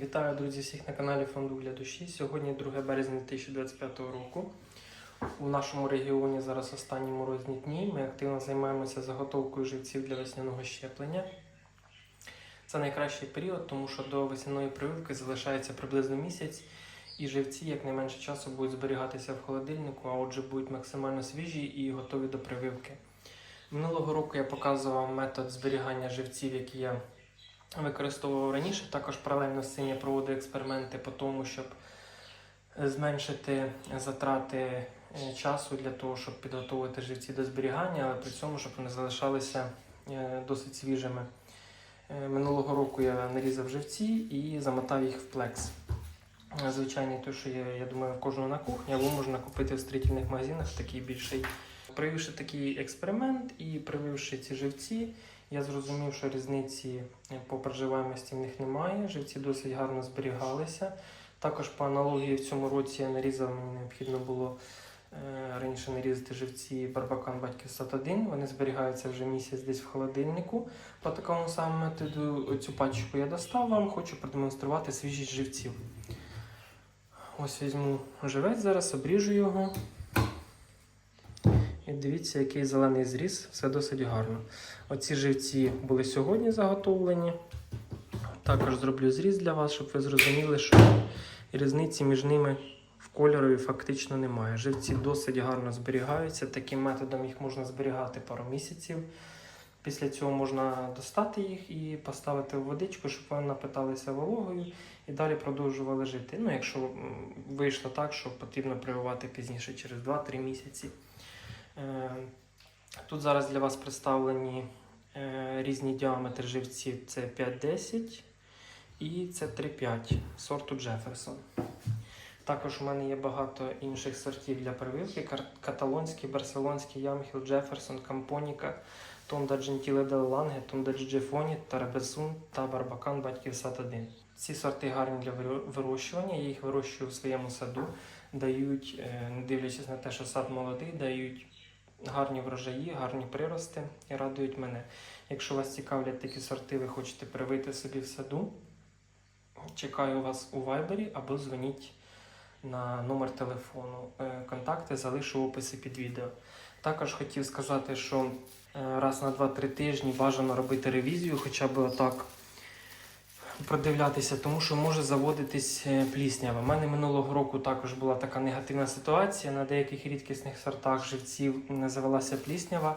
Вітаю, друзі, всіх на каналі Фонду для душі. Сьогодні 2 березня 2025 року. У нашому регіоні зараз останні морозні дні. Ми активно займаємося заготовкою живців для весняного щеплення. Це найкращий період, тому що до весняної прививки залишається приблизно місяць, і живці якнайменше часу будуть зберігатися в холодильнику, а отже будуть максимально свіжі і готові до прививки. Минулого року я показував метод зберігання живців, який я використовував раніше. Також паралельно з цим я проводив експерименти по тому, щоб зменшити затрати е, часу для того, щоб підготувати живці до зберігання, але при цьому, щоб вони залишалися е, досить свіжими. Е, Минулого року я нарізав живці і замотав їх в плекс. Е, Звичайний той, що є, я думаю, в кожного на кухні, або можна купити в строїтельних магазинах такий більший. Провівши такий експеримент і прививши ці живці, я зрозумів, що різниці по проживаємості в них немає. Живці досить гарно зберігалися. Також по аналогії в цьому році я нарізав, мені необхідно було е, раніше нарізати живці Барбакан Батьків Сад 1. Вони зберігаються вже місяць десь в холодильнику. По такому самому методу цю пачку я достав вам, хочу продемонструвати свіжість живців. Ось візьму живець зараз, обріжу його. Дивіться, який зелений зріз, все досить гарно. Оці живці були сьогодні заготовлені. Також зроблю зріз для вас, щоб ви зрозуміли, що різниці між ними в кольорові фактично немає. Живці досить гарно зберігаються. Таким методом їх можна зберігати пару місяців. Після цього можна достати їх і поставити в водичку, щоб вони напиталися вологою і далі продовжували жити. Ну, якщо вийшло так, що потрібно прививати пізніше, через 2-3 місяці. Е, Тут зараз для вас представлені е, різні діаметри живців. Це 5-10 і це 3-5 сорту Джеферсон. Також у мене є багато інших сортів для прививки: каталонський, барселонський, Ямхіл, Джеферсон, Кампоніка, Тонда Джентіле Дел Ланге, Тонда Джефоні, Тарабесун та Барбакан Батьків Сад 1. Ці сорти гарні для вирощування. Я їх вирощую в своєму саду. Дають, е, не дивлячись на те, що сад молодий, дають гарні врожаї, гарні прирости і радують мене. Якщо вас цікавлять такі сорти, ви хочете привити собі в саду, чекаю вас у вайбері або дзвоніть на номер телефону. Е, Контакти залишу в описі під відео. Також хотів сказати, що е, раз на 2-3 тижні бажано робити ревізію, хоча б отак продивлятися, тому що може заводитись е, пліснява. У мене минулого року також була така негативна ситуація. На деяких рідкісних сортах живців завелася пліснява.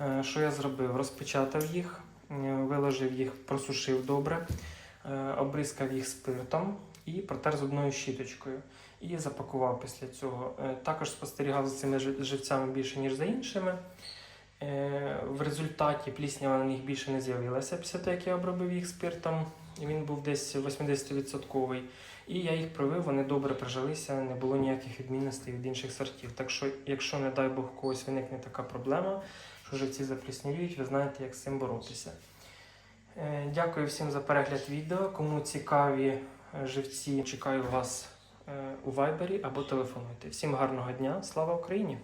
Е, Що я зробив? Розпечатав їх, е, виложив їх, просушив добре, обризкав їх спиртом і протер зубною щіточкою. І запакував після цього. Також спостерігав за цими живцями більше, ніж за іншими. В результаті пліснява на них більше не з'явилася після того, як я обробив їх спиртом. Він був десь 80%. І я їх привив, вони добре прижилися, не було ніяких відмінностей від інших сортів. Так що, якщо, не дай Бог, когось виникне така проблема, що живці запліснюють, ви знаєте, як з цим боротися. Е, Дякую всім за перегляд відео. Кому цікаві е, живці, чекаю вас е, у вайбері або телефонуйте. Всім гарного дня, слава Україні!